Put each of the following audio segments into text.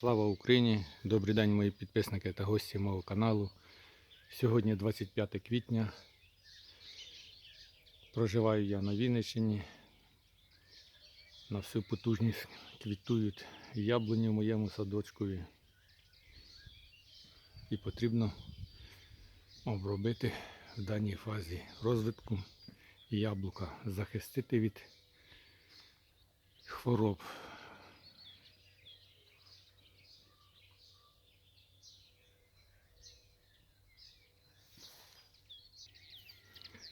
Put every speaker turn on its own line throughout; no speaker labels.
Слава Україні! Добрий день, мої підписники та гості мого каналу. Сьогодні 25 квітня. Проживаю я на Вінниччині. На всю потужність квітують яблуні в моєму садочкові. І потрібно обробити в даній фазі розвитку яблука, захистити від хвороб.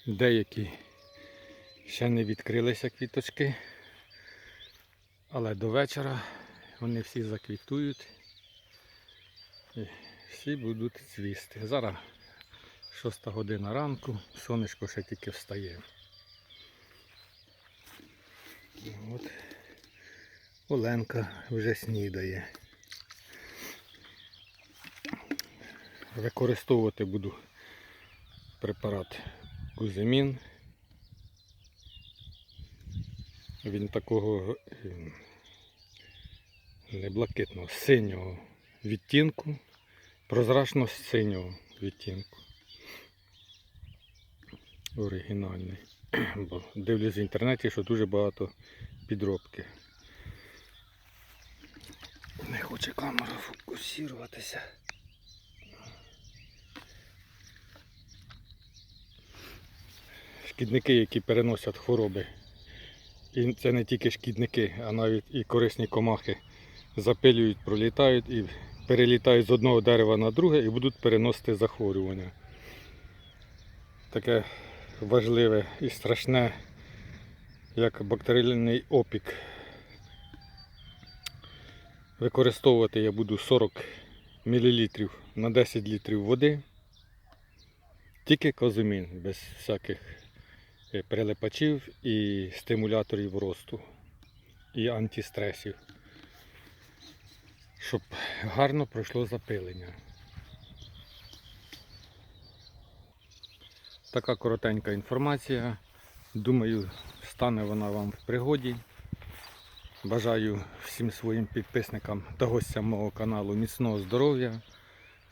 Деякі ще не відкрилися квіточки, але до вечора вони всі заквітують і всі будуть цвісти. Зараз 6 година ранку, сонечко ще тільки встає. От Оленка вже снідає. Використовувати буду препарат Куземін. Він такого е, не блакитного, синього відтінку, прозрачно синього відтінку. Оригінальний. Бо дивлюсь в інтернеті, що дуже багато підробки. Не хоче камера фокусуватися. Шкідники, які переносять хвороби. І це не тільки шкідники, а навіть і корисні комахи запилюють, пролітають і перелітають з одного дерева на друге і будуть переносити захворювання. Таке важливе і страшне, як бактеріальний опік. Використовувати я буду 40 мл на 10 літрів води. Тільки козумін, без всяких прилипачів і стимуляторів росту і антистресів, щоб гарно пройшло запилення. Така коротенька інформація. Думаю, стане вона вам в пригоді. Бажаю всім своїм підписникам та гостям мого каналу міцного здоров'я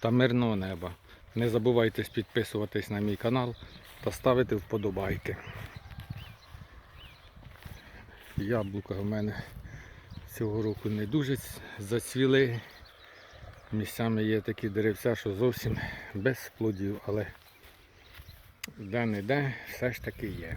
та мирного неба. Не забувайте підписуватись на мій канал та ставити вподобайки. Яблука в мене цього року не дуже зацвіли. Місцями є такі деревця, що зовсім без плодів, але де-не-де все ж таки є.